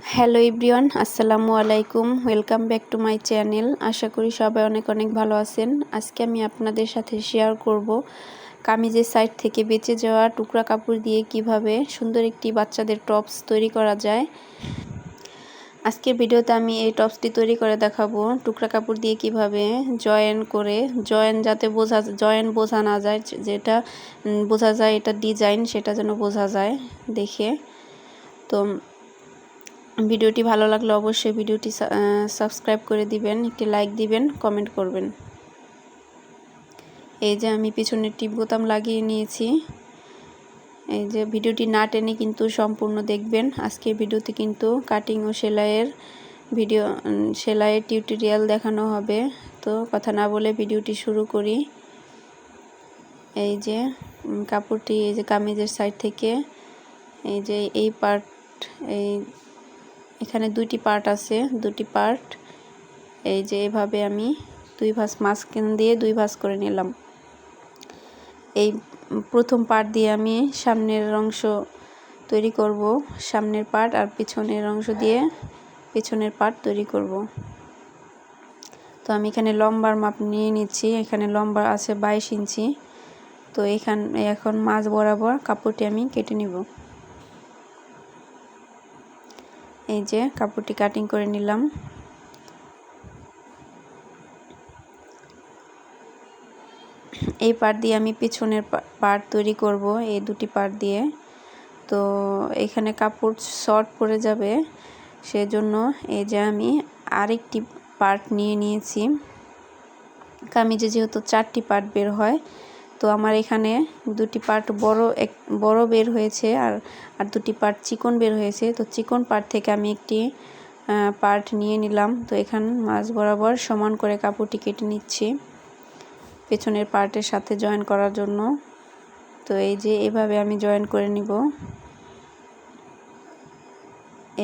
Hello ইব্রিয়ান আসসালামু আলাইকুম welcome back to my channel আশা করি সবাই অনেক অনেক ভালো আছেন। আজকে আমি আপনাদের সাথে শেয়ার করব কামিজের সাইড থেকে বেঁচে যাওয়া টুকরা কাপড় দিয়ে কীভাবে সুন্দর একটি বাচ্চাদের টপস তৈরি করা যায়। আজকের ভিডিওতে আমি এই টপসটি তৈরি করে দেখাবো। টুকরা কাপড় দিয়ে কীভাবে জয়েন করে জয়েন যাতে বোঝা জয়েন বোঝা না যায়, যেটা বোঝা যায় এটা ডিজাইন সেটা যেন বোঝা যায়। দেখে, তো ভিডিওটি ভালো লাগলে অবশ্যই ভিডিওটি সাবস্ক্রাইব করে দিবেন, একটি লাইক দিবেন কমেন্ট করবেন। এই যে আমি পিছনের টিপ বোতাম লাগিয়ে নিয়েছি। এই যে ভিডিওটি না টেনে কিন্তু সম্পূর্ণ দেখবেন। আজকের ভিডিওতে কিন্তু কাটিং ও সেলাইয়ের ভিডিও সেলাইয়ের টিউটোরিয়াল দেখানো হবে। তো কথা না বলে ভিডিওটি শুরু করি। এই যে কাপড়টি এই যে কামিজের সাইড থেকে, এই যে এই পার্ট এই এখানে দুইটি পার্ট আছে, দুটি পার্ট। এই যে এভাবে আমি দুই ভাঁজ মাঝখান দিয়ে দুই ভাঁজ করে নিলাম। এই প্রথম পার্ট দিয়ে আমি সামনের অংশ তৈরি করব, সামনের পার্ট আর পিছনের অংশ দিয়ে পিছনের পার্ট তৈরি করব। তো আমি এখানে লম্বার মাপ নিয়ে নিচ্ছি, এখানে লম্বা আছে বাইশ ইঞ্চি। তো এখান, এখন মাছ বরাবর কাপড়টি আমি কেটে নিব। এই যে কাপড়টি কাটিং করে নিলাম। এই পার্ট দিয়ে আমি পিছনের পার্ট তৈরি করব, এই দুটি পার্ট দিয়ে। তো এখানে কাপড় শর্ট পরে যাবে, সেজন্য এই যে আমি আরেকটি পার্ট নিয়ে নিয়েছি। কামিজে যেহেতু চারটি পার্ট বের হয় তো আমার এখানে দুটি পার্ট বড় এক, বড় বের হয়েছে আর আর দুটি পার্ট চিকন বের হয়েছে। তো চিকন পার্ট থেকে আমি একটি পার্ট নিয়ে নিলাম। তো এখান মাছ বরাবর সমান করে কাপড়টি কেটে নিচ্ছি পেছনের পার্টের সাথে জয়েন করার জন্য। তো এই যে এভাবে আমি জয়েন করে নিব।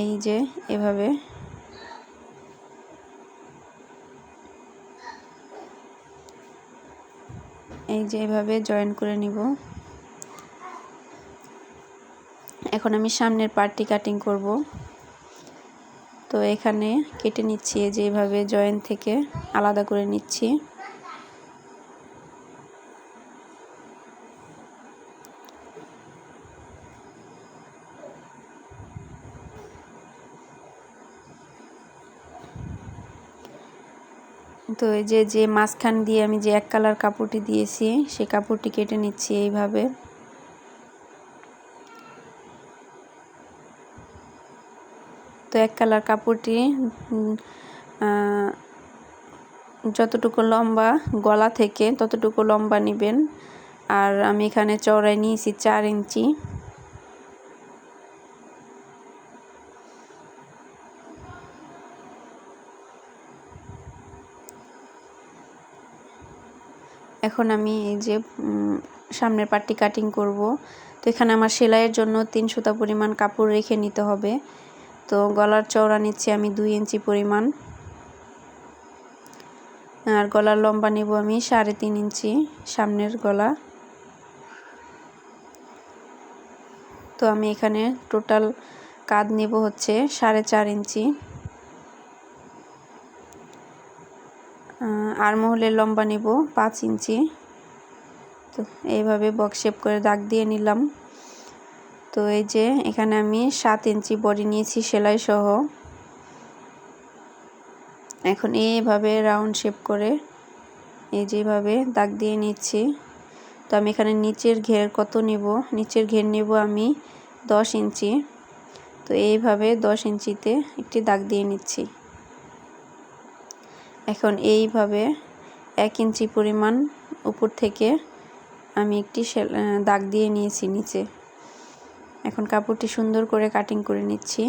এই যে এভাবে এই যে এইভাবে জয়েন করে নিব। এখন আমি সামনের পার্টটি কাটিং করব। তো এখানে কেটে নিচ্ছি যে এইভাবে জয়েন থেকে আলাদা করে নিচ্ছি। তো এই যে যে মাঝখান দিয়ে আমি যে এক কালার কাপড়টি দিয়েছি সেই কাপড়টি কেটে নিচ্ছি এইভাবে। তো এক কালার কাপড়টি যতটুকু লম্বা গলা থেকে ততটুকু লম্বা নেবেন। আর আমি এখানে চওড়ায় নিয়েছি চার ইঞ্চি। এখন আমি এই যে সামনের পাটটি কাটিং করব। তো এখানে আমার সেলাইয়ের জন্য তিন সুতা পরিমাণ কাপড় রেখে নিতে হবে। তো গলার চওড়া নিচ্ছি আমি দুই ইঞ্চি পরিমাণ। আর গলার লম্বা নেব আমি সাড়ে তিন ইঞ্চি সামনের গলা। তো আমি এখানে টোটাল কাঁধ নেব হচ্ছে সাড়ে চার ইঞ্চি। আর মহলের লম্বা নেব, পাঁচ ইঞ্চি। তো এইভাবে বক্স শেপ করে দাগ দিয়ে নিলাম। তো এই যে এখানে আমি সাত ইঞ্চি বডি নিয়েছি, সেলাই সহ। এখন এইভাবে রাউন্ড শেপ করে এই যেভাবে দাগ দিয়ে নিচ্ছি। তো আমি এখানে নিচের ঘের কত নেব? নিচের ঘের নেব আমি দশ ইঞ্চি। তো এইভাবে দশ ইঞ্চিতে একটি দাগ দিয়ে নিচ্ছি। এখন এইভাবে এক ইঞ্চি পরিমাণ উপর থেকে আমি একটি দাগ দিয়ে নিয়েছি নিচে। এখন কাপড়টি সুন্দর করে কাটিং করে নিচ্ছি।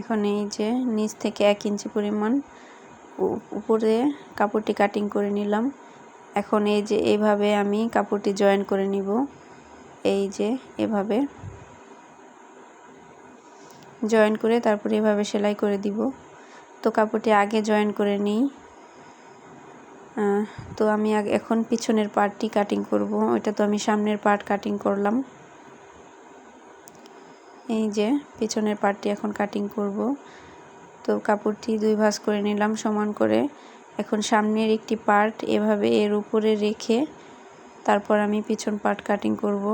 এখন এই যে নিচ থেকে এক ইঞ্চি পরিমাণ উপরে কাপড়টি কাটিং করে নিলাম। এখন এই যে এইভাবে আমি কাপড়টি জয়েন করে নিব। এই যে এভাবে। জয়েন করে তারপরে এভাবে সেলাই করে দিব। তো কাপড়টি আগে জয়েন করে নিই। তো আমি এখন পিছনের পার্টটি কাটিং করব। ওইটা তো আমি সামনের পার্ট কাটিং করলাম। এই যে পিছনের পার্টটি এখন কাটিং করব। তো কাপড়টি দুই ভাঁজ করে নিলাম সমান করে। এখন সামনের একটি পার্ট এভাবে এর উপরে রেখে তারপর আমি পিছন পার্ট কাটিং করব।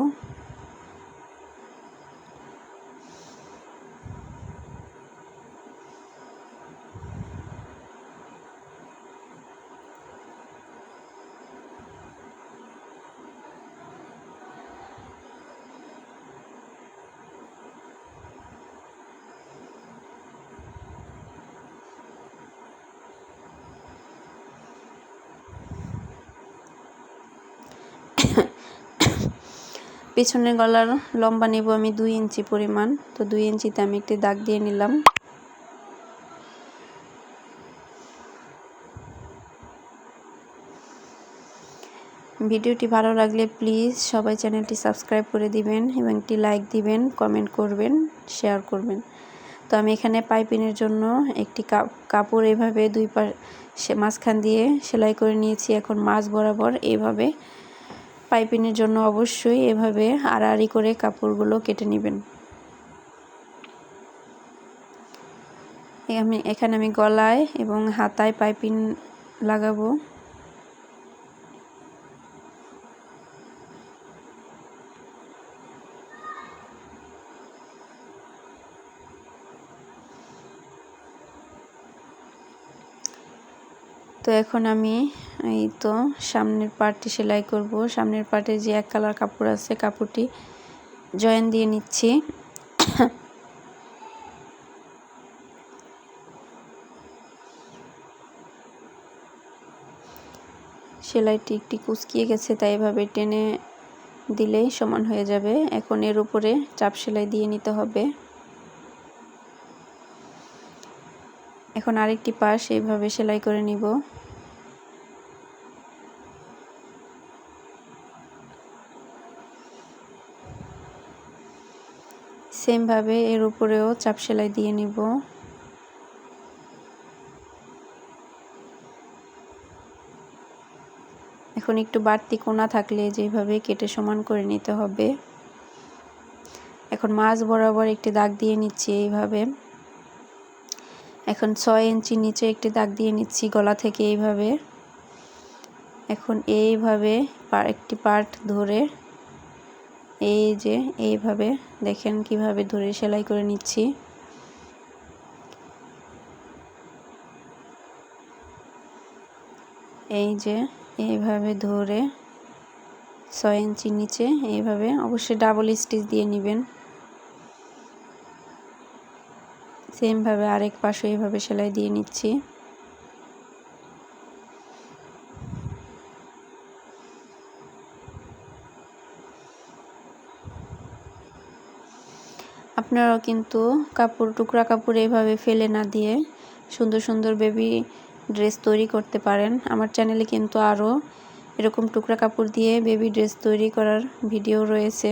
পিছনের গলার লম্বা নেব আমি দুই ইঞ্চি পরিমাণ। তো দুই ইঞ্চিতে আমি একটি দাগ দিয়ে নিলাম। ভিডিওটি ভালো লাগলে প্লিজ সবাই চ্যানেলটি সাবস্ক্রাইব করে দিবেন এবং একটি লাইক দিবেন, কমেন্ট করবেন, শেয়ার করবেন। তো আমি এখানে পাইপিনের জন্য একটি কাপড় এভাবে দুই পা মাঝখান দিয়ে সেলাই করে নিয়েছি। এখন মাছ বরাবর এভাবে পাইপিনের জন্য অবশ্যই এভাবে আড়াআড়ি করে কাপড়গুলো কেটে নেবেন। আমি এখানে আমি গলায় এবং হাতায় পাইপিন লাগাবো। তো এখন আমি এই তো, সামনের পার্টটি সেলাই করব। সামনের পার্টে যে এক কালার কাপড় আছে, কাপড়টি জয়েন দিয়ে নিচ্ছি। সেলাইটি একটি কুচকিয়ে গেছে, তাই এভাবে টেনে দিলেই সমান হয়ে যাবে। এখন এর উপরে চাপ সেলাই দিয়ে নিতে হবে। এখন আরেকটি পাশ এইভাবে সেলাই করে নিব। সেমভাবে এর উপরেও চাপ সেলাই দিয়ে নিব। এখন একটু বাড়তি কোনা থাকলে যেভাবে কেটে সমান করে নিতে হবে। এখন মাছ বরাবর একটি দাগ দিয়ে নিচ্ছি এইভাবে। এখন ছয় ইঞ্চি নিচে একটি দাগ দিয়ে নিচ্ছি গলা থেকে এইভাবে। এখন এইভাবে একটি পার্ট ধরে এই যে, এইভাবে দেখেন কীভাবে ধরে সেলাই করে নিচ্ছি। এই যে, এইভাবে ধরে ছয় ইঞ্চি নিচে এইভাবে অবশ্যই ডাবল স্টিচ দিয়ে নেবেন। সেমভাবে আরেক পাশে এইভাবে সেলাই দিয়ে নিচ্ছি। আপনারাও কিন্তু কাপড়, টুকরা কাপড় এভাবে ফেলে না দিয়ে সুন্দর সুন্দর বেবি ড্রেস তৈরি করতে পারেন। আমার চ্যানেলে কিন্তু আরও এরকম টুকরা কাপড় দিয়ে বেবি ড্রেস তৈরি করার ভিডিও রয়েছে।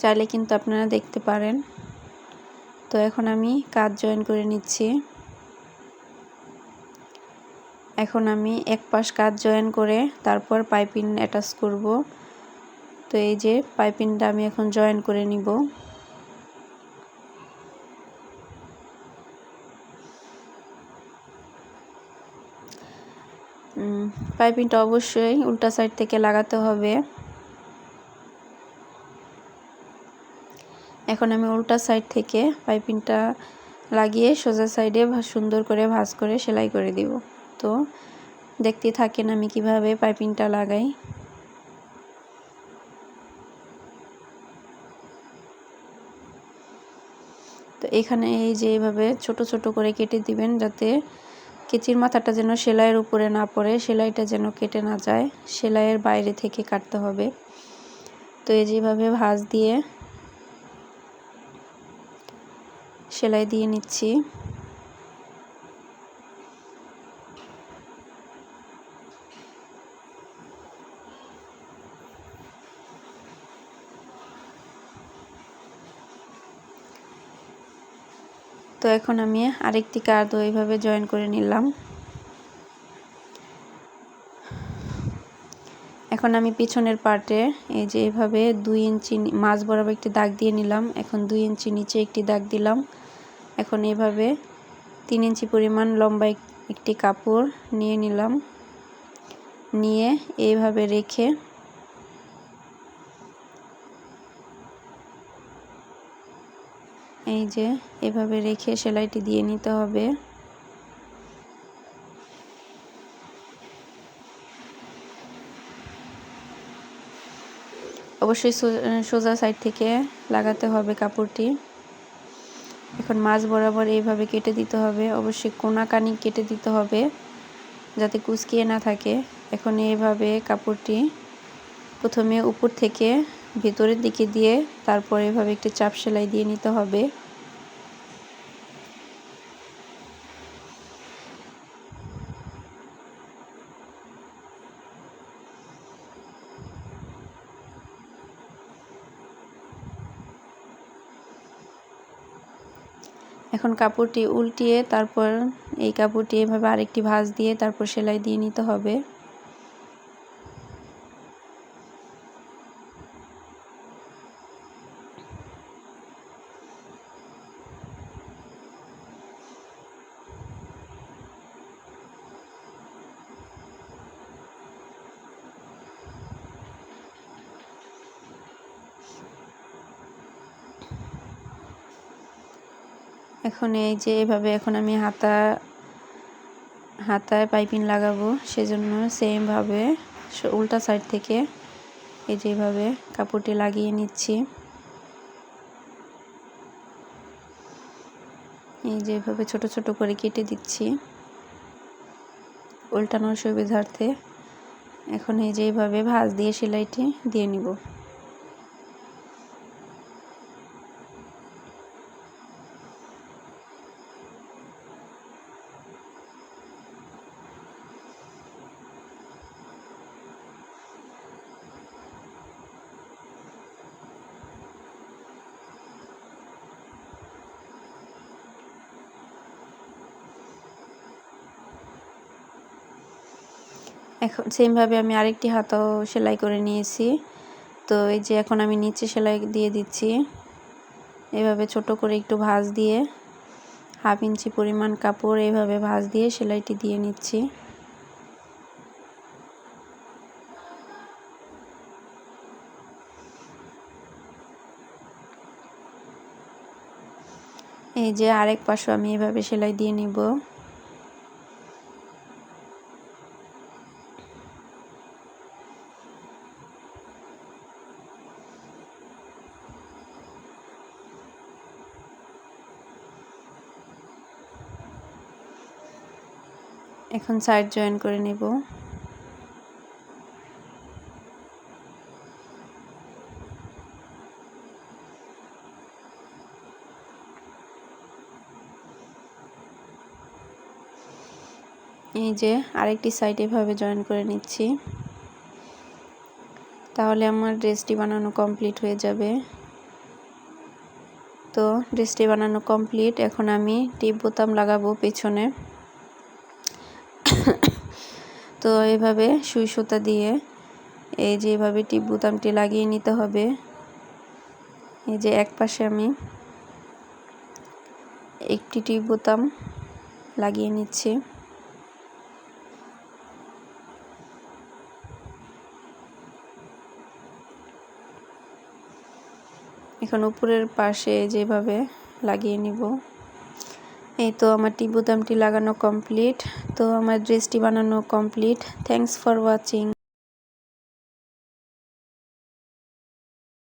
চাইলে কিন্তু আপনারা দেখতে পারেন। তো এখন আমি কাজ জয়েন করে নিচ্ছি। এখন আমি এক পাশ কাজ জয়েন করে তারপর পাইপিং অ্যাটাচ করব। তো এই যে পাইপিংটা আমি এখন জয়েন করে নিব। পাইপিংটা অবশ্যই উল্টা সাইড থেকে লাগাতে হবে। এখন আমি উল্টা সাইড থেকে পাইপিংটা লাগিয়ে সোজা সাইডে সুন্দর করে ভাঁজ করে সেলাই করে দিব। তো দেখতে থাকেন আমি কীভাবে পাইপিংটা লাগাই। তো এখানে এই যে এইভাবে ছোট ছোট করে কেটে দিবেন যাতে কেচির মাথাটা যেন সেলাইয়ের উপরে না পড়ে, সেলাইটা যেন কেটে না যায়, সেলাইয়ের বাইরে থেকে কাটতে হবে। তো এই যেভাবে ভাঁজ দিয়ে সেলাই দিয়ে নিচ্ছি। তো এখন আমি আরেকটি কার্ড এইভাবে জয়েন করে নিলাম। এখন আমি পিছনের পার্টে এই যে এভাবে দুই ইঞ্চি মাছ বরাবর একটি দাগ দিয়ে নিলাম। এখন দুই ইঞ্চি নিচে একটি দাগ দিলাম। এখন এভাবে তিন ইঞ্চি পরিমাণ লম্বা একটি কাপড় নিয়ে নিলাম। নিয়ে এইভাবে রেখে এই যে, এভাবে রেখে সেলাইটি দিয়ে নিতে হবে। অবশ্যই সোজা সাইড থেকে লাগাতে হবে কাপড়টি। এখন মাছ বরাবর এইভাবে কেটে দিতে হবে। অবশ্যই কোনাকানি কেটে দিতে হবে, যাতে কুচকিয়ে না থাকে। এখন এইভাবে কাপড়টি প্রথমে উপর থেকে ভেতরের দিকে দিয়ে তারপর এভাবে একটি চাপ সেলাই দিয়ে নিতে হবে। এখন কাপড়টি উল্টিয়ে তারপর এই কাপড়টি এভাবে আরেকটি ভাঁজ দিয়ে তারপর সেলাই দিয়ে নিতে হবে। এখন এই যে এভাবে এখন আমি হাতা, হাতায় পাইপিং লাগাবো, সেজন্য সেমভাবে উল্টা সাইড থেকে এই যেভাবে কাপড়টি লাগিয়ে নিচ্ছি। এই যে যেভাবে ছোট ছোট করে কেটে দিচ্ছি উল্টানোর সুবিধার্থে। এখন এই যে যেভাবে ভাঁজ দিয়ে সেলাইটি দিয়ে নিব। এখন সেমভাবে আমি আরেকটি হাতাও সেলাই করে নিয়েছি। তো এই যে এখন আমি নিচে সেলাই দিয়ে দিচ্ছি। এভাবে ছোট করে একটু ভাঁজ দিয়ে হাফ ইঞ্চি পরিমাণ কাপড় এইভাবে ভাঁজ দিয়ে সেলাইটি দিয়ে নিচ্ছি। এই যে আরেক পাশও আমি এভাবে সেলাই দিয়ে নিব। এখন সাইড জয়েন করে নেব। এই যে আরেকটি সাইড এভাবে জয়েন করে নিচ্ছি। তাহলে আমার ড্রেসটি বানানো কমপ্লিট হয়ে যাবে। তো ড্রেসটি বানানো কমপ্লিট। এখন আমি টিপ বোতাম লাগাবো পেছনে। তো এভাবে সুই সুতা দিয়ে এই যে এভাবে টিপ বোতামটি লাগিয়ে নিতে হবে। এই যে এক পাশে আমি একটি টিপ বোতাম লাগিয়ে নিচ্ছি। এখন উপরের পাশে যেভাবে লাগিয়ে নিব। এই তো আমার টি বোতামটি লাগানো কমপ্লিট তো আমার ড্রেসটি বানানো কমপ্লিট থ্যাংকস ফর ওয়াচিং